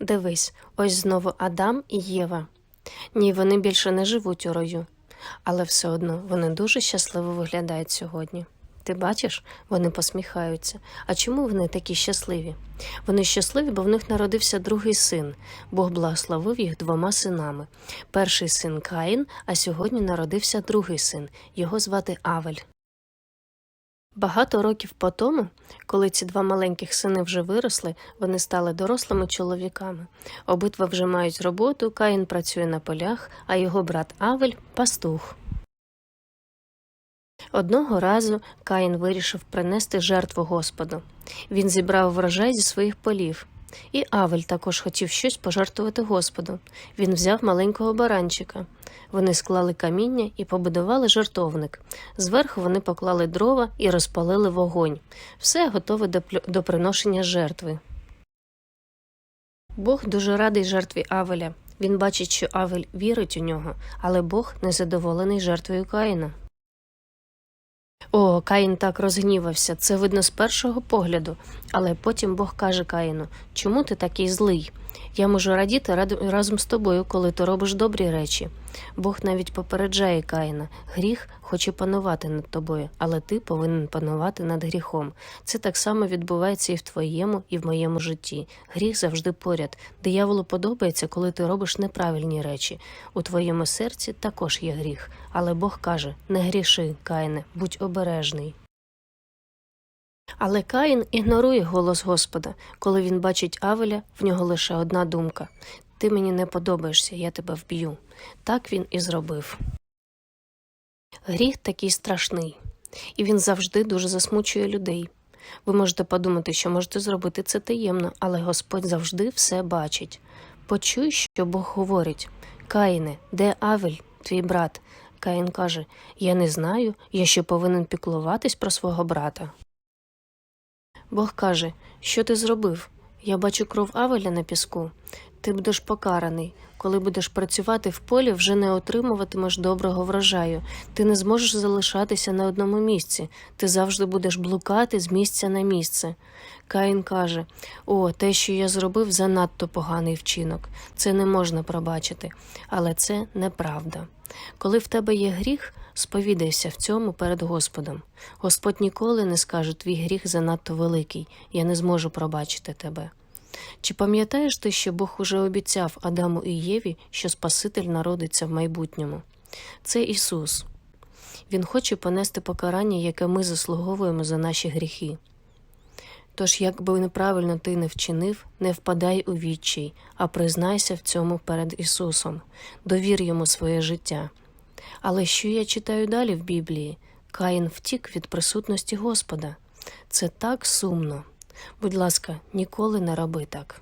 Дивись, ось знову Адам і Єва. Ні, вони більше не живуть у раю, але все одно вони дуже щасливо виглядають сьогодні. Ти бачиш, вони посміхаються. А чому вони такі щасливі? Вони щасливі, бо в них народився другий син. Бог благословив їх двома синами. Перший син Каїн, а сьогодні народився другий син. Його звати Авель. Багато років по тому, коли ці два маленьких сини вже виросли, вони стали дорослими чоловіками. Обидва вже мають роботу, Каїн працює на полях, а його брат Авель пастух. Одного разу Каїн вирішив принести жертву Господу. Він зібрав врожай зі своїх полів. І Авель також хотів щось пожертвувати Господу. Він взяв маленького баранчика. Вони склали каміння і побудували жертовник. Зверху вони поклали дрова і розпалили вогонь. Все готове до, до приношення жертви. Бог дуже радий жертві Авеля. Він бачить, що Авель вірить у нього, але Бог незадоволений жертвою Каїна. О, Каїн так розгнівався, це видно з першого погляду. Але потім Бог каже Каїну: Чому ти такий злий? Я можу радіти разом з тобою, коли ти робиш добрі речі. Бог навіть попереджає Каїна: гріх хоче панувати над тобою, але ти повинен панувати над гріхом. Це так само відбувається і в твоєму, і в моєму житті. Гріх завжди поряд. Дияволу подобається, коли ти робиш неправильні речі. У твоєму серці також є гріх, але Бог каже: не гріши, Каїне, будь обережний. Але Каїн ігнорує голос Господа. Коли він бачить Авеля, в нього лише одна думка Ти мені не подобаєшся, я тебе вб'ю. Так він і зробив. Гріх такий страшний, і він завжди дуже засмучує людей. Ви можете подумати, що можете зробити це таємно, але Господь завжди все бачить. Почуй, що Бог говорить Каїне, де Авель, твій брат? Каїн каже: Я не знаю, я ще повинен піклуватись про свого брата. Бог каже, що ти зробив? Я бачу кров Авеля на піску. Ти будеш покараний. Коли будеш працювати в полі, вже не отримуватимеш доброго врожаю. Ти не зможеш залишатися на одному місці. Ти завжди будеш блукати з місця на місце. Каїн каже: О, те, що я зробив, занадто поганий вчинок. Це не можна пробачити, але це неправда. Коли в тебе є гріх, сповідайся в цьому перед Господом. Господь ніколи не скаже твій гріх занадто великий, я не зможу пробачити тебе. Чи пам'ятаєш ти, що Бог уже обіцяв Адаму і Єві, що Спаситель народиться в майбутньому? Це Ісус. Він хоче понести покарання, яке ми заслуговуємо за наші гріхи. Тож, як би неправильно ти не вчинив, не впадай у відчай, а признайся в цьому перед Ісусом, довір йому своє життя. Але що я читаю далі в Біблії? Каїн втік від присутності Господа. Це так сумно. Будь ласка, ніколи не роби так.